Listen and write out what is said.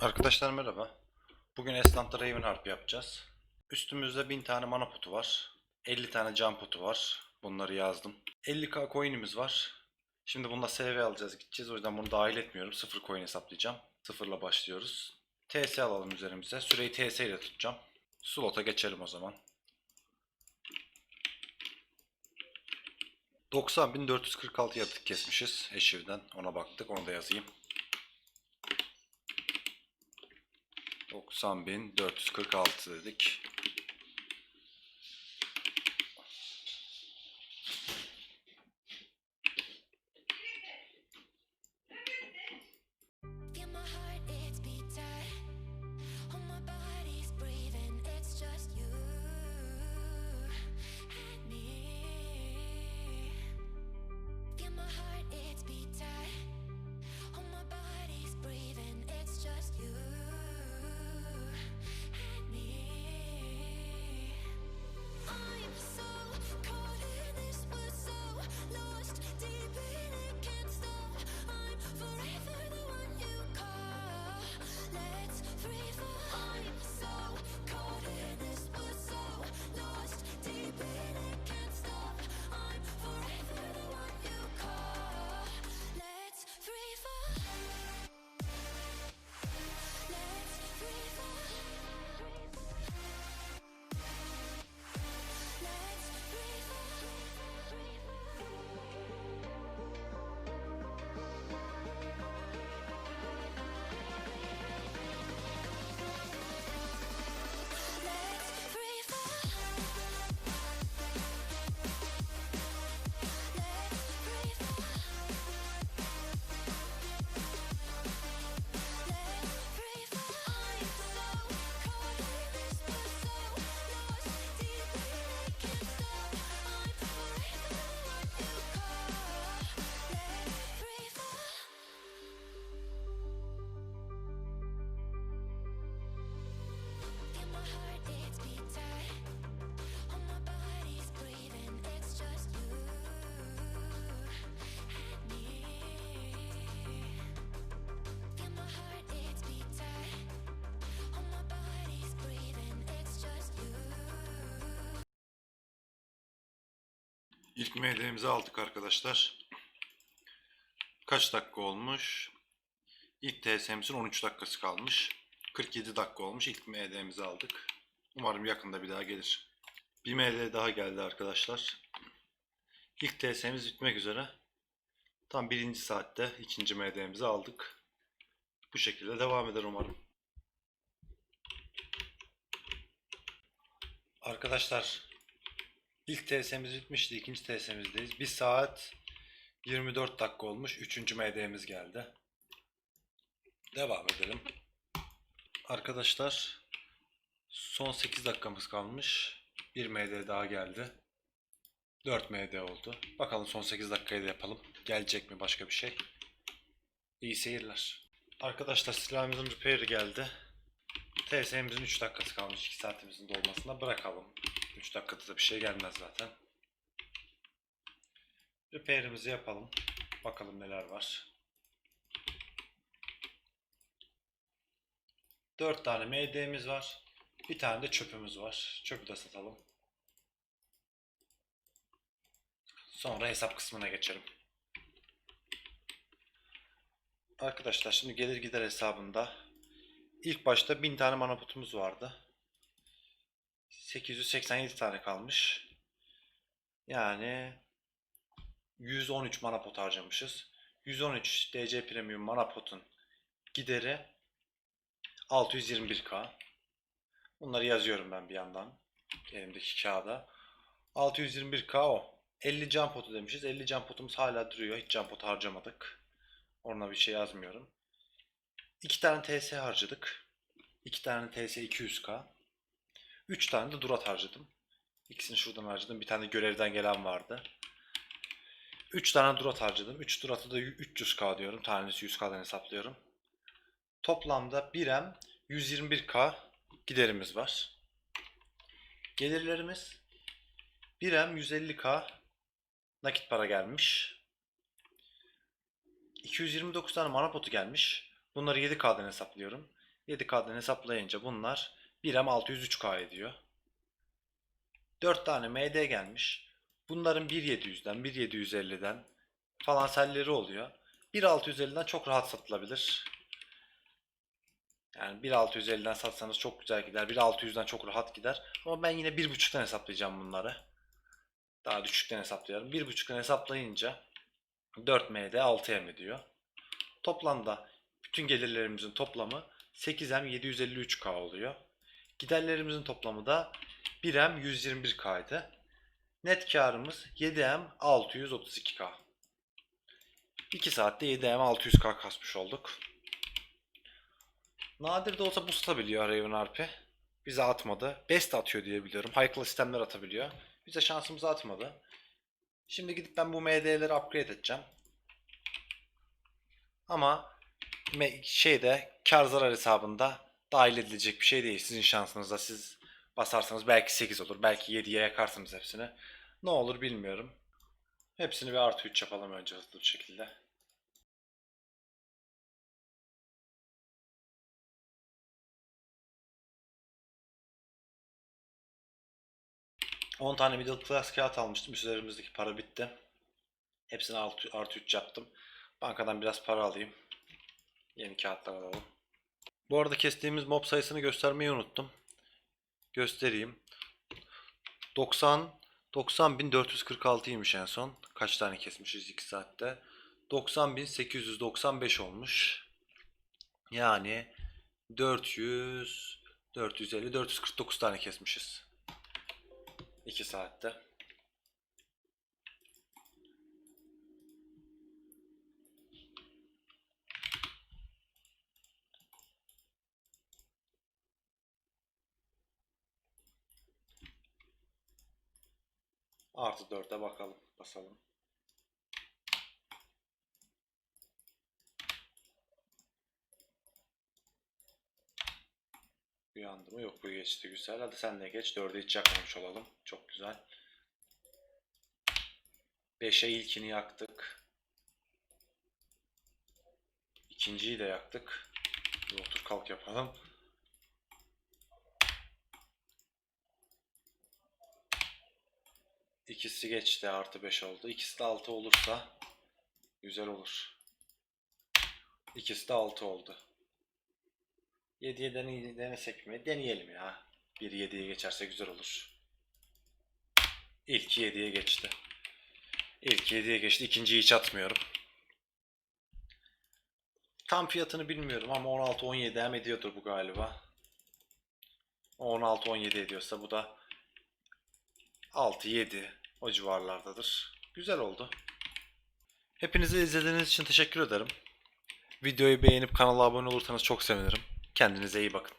Arkadaşlar merhaba. Bugün Eslant'ta Raven Harp yapacağız. Üstümüzde 1000 tane mana potu var. 50 tane can potu var. Bunları yazdım. 50k coin'imiz var. Şimdi bunda SV alacağız gideceğiz. O yüzden bunu dahil etmiyorum. 0 coin hesaplayacağım. Sıfırla başlıyoruz. TS alalım üzerimize. Süreyi TS ile tutacağım. Slot'a geçelim o zaman. 90.446 yatık kesmişiz Eşiv'den. Ona baktık. Onu da yazayım. 90.446 dedik. İlk MD'mizi aldık arkadaşlar. Kaç dakika olmuş? İlk TSM'sin 13 dakikası kalmış. 47 dakika olmuş. İlk MD'mizi aldık. Umarım yakında bir daha gelir. Bir MD daha geldi arkadaşlar. İlk TSM'imiz bitmek üzere. Tam birinci saatte ikinci MD'mizi aldık. Bu şekilde devam eder umarım. Arkadaşlar İlk TS'miz bitmişti. ikinci TS'mizdeyiz. 1 saat 24 dakika olmuş. Üçüncü MD'miz geldi. Devam edelim. Arkadaşlar son 8 dakikamız kalmış. Bir MD daha geldi. 4 MD oldu. Bakalım son 8 dakikayı da yapalım. Gelecek mi başka bir şey? İyi seyirler. Arkadaşlar silahımızın repair'i geldi. TS'mizin 3 dakikası kalmış 2 saatimizin dolmasına bırakalım. 3 dakikada da bir şey gelmez zaten. Repair'imizi yapalım. Bakalım neler var. 4 tane MD'miz var. Bir tane de çöpümüz var. Çöpü de satalım. Sonra hesap kısmına geçelim. Arkadaşlar şimdi gelir gider hesabında ilk başta 1000 tane manapotumuz vardı. 887 tane kalmış. Yani 113 manapot harcamışız. 113 DC Premium manapotun gideri 621k. Bunları yazıyorum ben bir yandan elimdeki kağıda. 621k o. 50 can potu demişiz. 50 can potumuz hala duruyor. Hiç can potu harcamadık. Ona bir şey yazmıyorum. 2 tane TS harcadık. 2 tane TS 200k. 3 tane de durat harcadım. İkisini şuradan harcadım. Bir tane görevden gelen vardı. 3 tane durat harcadım. 3 duratı da 300k diyorum. Tanesi 100k'dan hesaplıyorum. Toplamda 1M 121k giderimiz var. Gelirlerimiz 1M 150k nakit para gelmiş. 229 tane mana potu gelmiş. Bunları 7K'dan hesaplıyorum. 7K'dan hesaplayınca bunlar 1M 603K ediyor. 4 tane MD gelmiş. Bunların 1.700'den 1.750'den falan selleri oluyor. 1.650'den çok rahat satılabilir. Yani 1.650'den satsanız çok güzel gider. 1.600'den çok rahat gider. Ama ben yine 1.5'tan hesaplayacağım bunları. Daha düşükten hesaplıyorum. 1.5'tan hesaplayınca 4MD 6M ediyor. Toplamda bütün gelirlerimizin toplamı 8M 753K oluyor. Giderlerimizin toplamı da 1M 121K idi. Net karımız 7M 632K. 2 saatte 7M 600K kasmış olduk. Nadir de olsa boost atabiliyor Raven RP. Bize atmadı. Best atıyor diye biliyorum. Class sistemler atabiliyor. Bize şansımızı atmadı. Şimdi gidip ben bu MD'leri upgrade edeceğim. Ama şeyde kar zarar hesabında dahil edilecek bir şey değil. Sizin şansınızda siz basarsanız belki 8 olur. Belki 7'ye yakarsınız hepsini. Ne olur bilmiyorum. Hepsini bir artı 3 yapalım önce hızlı bir şekilde. On tane middle class kağıt almıştım. Üzerimizdeki para bitti. Hepsini artı, artı 3 yaptım. Bankadan biraz para alayım. Yeni kağıtlar alalım. Bu arada kestiğimiz mob sayısını göstermeyi unuttum. Göstereyim. 90 90.446'ymış en son. Kaç tane kesmişiz 2 saatte? 90.895 olmuş. Yani 400 450 449 tane kesmişiz. 2 saatte. Artı 4'e bakalım. Basalım. Uyandı mı? Yok bu geçti güzel. Hadi sen de geç. 4'e hiç yakmamış olalım. Çok güzel. 5'e ilkini yaktık. İkinciyi de yaktık. Bir otur kalk yapalım. İkisi geçti artı 5 oldu. İkisi de 6 olursa güzel olur. İkisi de 6 oldu. 7'ye dene denesek mi? Deneyelim ya. Bir 7'ye geçerse güzel olur. İlk 7'ye geçti. İlk 7'ye geçti. İkinciyi hiç atmıyorum. Tam fiyatını bilmiyorum ama 16-17 hem ediyordur bu galiba. 16-17 ediyorsa bu da 6-7 o civarlardadır. Güzel oldu. Hepinize izlediğiniz için teşekkür ederim. Videoyu beğenip kanala abone olursanız çok sevinirim. Kendinize iyi bakın.